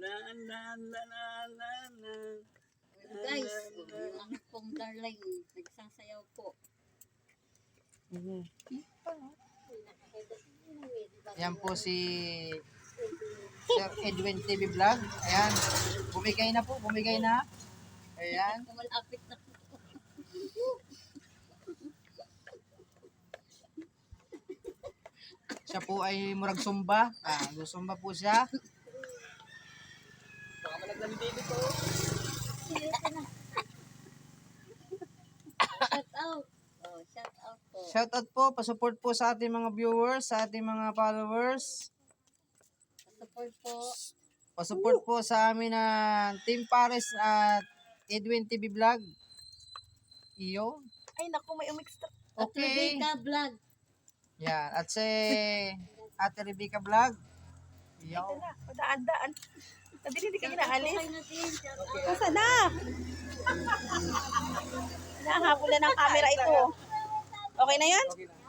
La la la la la la. Guys, ang pong darling, nagsasayaw po. Yan po si Sir Edwin TV Vlog. Ayan. Bumigay na po, bumigay na. Ayan. Malapit na po. Siya po ay murag sumba. Ah, sumba po siya. Dito po. Shout out. Oh, shout out po. Shout out po, pasupport po sa ating mga viewers, sa ating mga followers. Support po. Pasupport po sa amin na Team Paris at Edwin TV Vlog. Iyo. Ay, naku, may umix na. At Okay. Rebecca Vlog. Yan. At si Ate Rebecca Vlog. Iyo. Ito na, padaan-daan. Out. Kasa na? Nahabol na ng camera ito. Okay na yan? Okay na.